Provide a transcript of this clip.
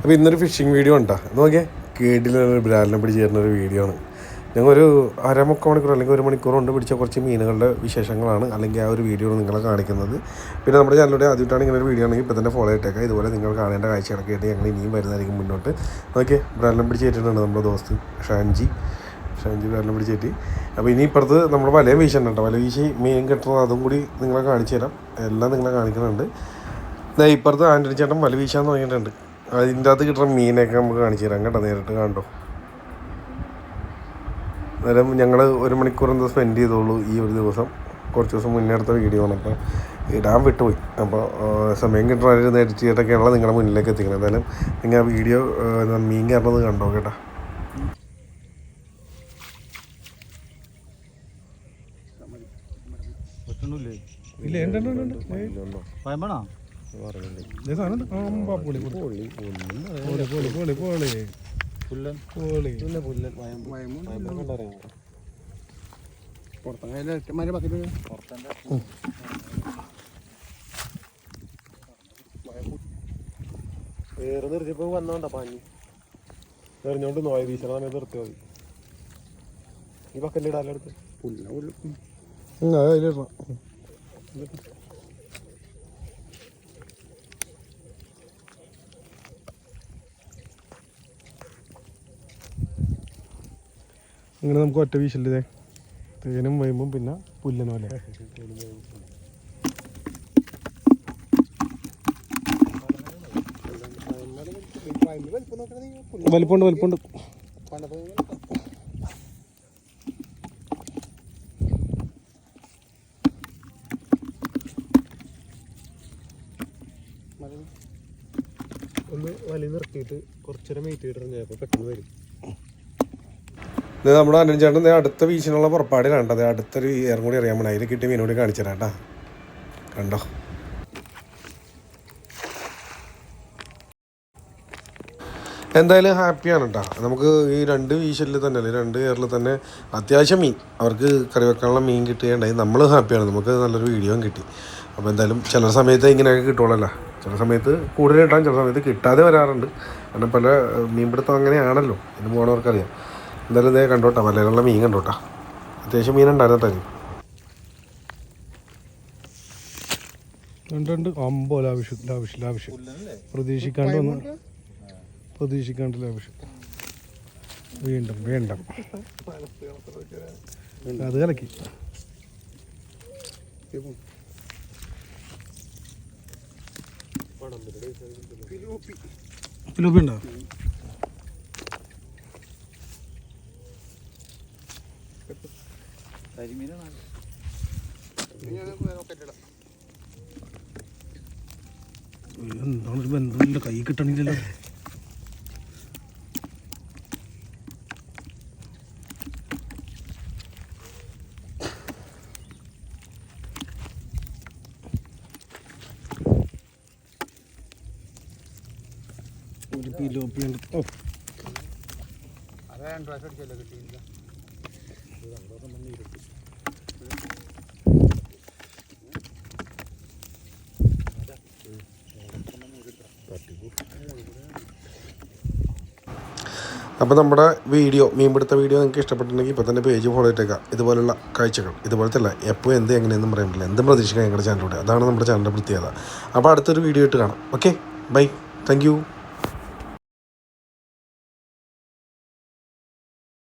അപ്പോൾ ഇന്നൊരു phishing video ഉണ്ടോ? നോക്കിയേ. കേടിലൊരു ബ്രാലിനെ പിടിച്ച് തരുന്ന ഒരു വീഡിയോ ആണ്. ഞങ്ങൾ ഒരു അരമുക്കാൽ മണിക്കൂർ അല്ലെങ്കിൽ ഒരു മണിക്കൂർ കൊണ്ട് പിടിച്ച കുറച്ച് മീനുകളുടെ വിശേഷങ്ങളാണ് അല്ലെങ്കിൽ ആ ഒരു വീഡിയോ നിങ്ങളെ കാണിക്കുന്നത്. പിന്നെ നമ്മുടെ ചാനലിലൂടെ ആദ്യമായിട്ടാണ് ഇങ്ങനെ ഒരു വീഡിയോ ആണെങ്കിൽ ഇപ്പോൾ തന്നെ ഫോളോ ഇട്ടേക്കാം ഇതുപോലെ നിങ്ങൾ കാണേണ്ട കാഴ്ചകളൊക്കെ ആയിട്ട് ഞങ്ങൾ ഇനിയും വരുന്നതായിരിക്കും മുന്നോട്ട്. നോക്കിയേ ബ്രാലിനെ പിടിച്ച് കയറ്റിയിട്ടുണ്ട് നമ്മുടെ ദോസ്ത് ഷാൻജി. ഷാൻജി ബ്രാലിനെ പിടിച്ച് കയറ്റി അപ്പോൾ ഇനി ഇപ്പുറത്ത് നമ്മൾ വലയം വീശുന്നുണ്ട് വല വീശി മീൻ കിട്ടുന്നത് അതും കൂടി നിങ്ങളെ കാണിച്ചു തരാം. എല്ലാം നിങ്ങളെ കാണിക്കുന്നുണ്ട്. ഇപ്പുറത്ത് ആന്റണി ചേട്ടൻ വല വീശാൻ തുടങ്ങിയിട്ടുണ്ട്. അതിന്റെ അകത്ത് കിട്ടുന്ന മീനൊക്കെ നമുക്ക് കാണിച്ചു തരാം കേട്ടോ നേരിട്ട് കണ്ടോ? അന്നേരം ഞങ്ങൾ ഒരു മണിക്കൂർ എന്തോ സ്പെൻഡ് ചെയ്തോളൂ ഈ ഒരു ദിവസം. കുറച്ച് ദിവസം മുന്നേ എടുത്ത വീഡിയോ ആണ്. അപ്പോൾ ഇടാൻ വിട്ടുപോയി. അപ്പോൾ സമയം കിട്ടുന്ന എഡിറ്റ് ചെയ്തിട്ടൊക്കെയാണല്ലോ നിങ്ങളുടെ മുന്നിലേക്ക് എത്തിക്കുന്നത്. എന്തായാലും നിങ്ങൾ ആ വീഡിയോ മീൻ കയറുന്നത് കണ്ടോ കേട്ടോ? ഇല്ല ഉണ്ട്. വേറെ നിർത്തിയപ്പോ വന്നോണ്ട പാഞ്ഞി എറിഞ്ഞോണ്ട് നോയ വീശണ സമയത്ത് നിർത്തി മതി. ഈ പക്കന്റെ ഇടാലെടുത്ത് അതിലിടണം. അങ്ങനെ നമുക്ക് ഒറ്റ വീശല്ലേ തേനും വൈമ്പും പിന്നെ പുല്ലനും അല്ലേ? വലിപ്പമുണ്ട് വലിപ്പമുണ്ട് ഒന്ന് വലി നിർത്തിയിട്ട് കുറച്ചേരം വെയിറ്റ് ചിലപ്പോൾ പെട്ടെന്ന് വരും. ഇത് നമ്മുടെ അനൻ ചേട്ടൻ അടുത്ത വീശിനുള്ള പുറപ്പാടിലാണ് അത് അടുത്തൊരു ഏറും കൂടി അറിയാൻ പോണേ അതിൽ കിട്ടിയ മീനോട് കാണിച്ചു തരാം കേട്ടാ. കണ്ടോ? എന്തായാലും ഹാപ്പിയാണ് കേട്ടോ. നമുക്ക് ഈ രണ്ട് വീശലിൽ തന്നെ അല്ലെങ്കിൽ രണ്ട് ഇയറിൽ തന്നെ അത്യാവശ്യം മീൻ. അവർക്ക് കറി വെക്കാനുള്ള മീൻ കിട്ടുകയുണ്ടായി നമ്മൾ ഹാപ്പിയാണ്. നമുക്ക് നല്ലൊരു വീഡിയോയും കിട്ടി. അപ്പോൾ എന്തായാലും ചില സമയത്ത് ഇങ്ങനെയൊക്കെ കിട്ടുള്ളല്ലോ ചില സമയത്ത് കൂടുതൽ കിട്ടാൻ ചില സമയത്ത് കിട്ടാതെ വരാറുണ്ട്. കാരണം പല മീൻപിടുത്തം അങ്ങനെയാണല്ലോ. ഇതിന് പോകണവർക്കറിയാം എന്തായാലും ഇതേ കണ്ടോട്ടാ വലയിലുള്ള മീൻ കണ്ടോട്ടാ. അത്യാവശ്യം മീൻ ഉണ്ടായിരുന്നു ഉണ്ട് ഉണ്ട് അമ്പോ ലാവശ്യം ലാവശ്യം ലാവശ്യം പ്രതീക്ഷിക്കാണ്ട് വന്ന് പ്രതീക്ഷിക്കാണ്ട് ലാവശ്യം വീണ്ടും വീണ്ടും. അത് കലക്കി. ഫിലോപ്പി ഉണ്ടോ? കരിമീനാണ് എന്താണ് ഒരു ബന്ധമില്ല കൈ കിട്ടണില്ലല്ലോ. ഒരു പിലോപ്പി ഉണ്ട്. ഓ. അത് രണ്ട് പ്രാവശ്യം അടിച്ചല്ലോ കിട്ടിയില്ല അപ്പോൾ നമ്മുടെ വീഡിയോ മീൻപിടുത്ത വീഡിയോ നിങ്ങൾക്ക് ഇഷ്ടപ്പെട്ടിട്ടുണ്ടെങ്കിൽ ഇപ്പോൾ തന്നെ പേജ് ഫോളോ ചെയ്തേക്കാം. ഇതുപോലുള്ള കാഴ്ചകൾ ഇതുപോലത്തെ അല്ല എപ്പോൾ എന്ത് എങ്ങനെയെന്നും പറയാൻ പറ്റില്ല. എന്തും പ്രതീക്ഷിക്കാം ഞങ്ങളുടെ ചാനലിലൂടെ അതാണ് നമ്മുടെ ചാനലിന്റെ പ്രത്യേകത. അപ്പോൾ അടുത്തൊരു വീഡിയോ ഇട്ട് കാണാം. Okay bye thank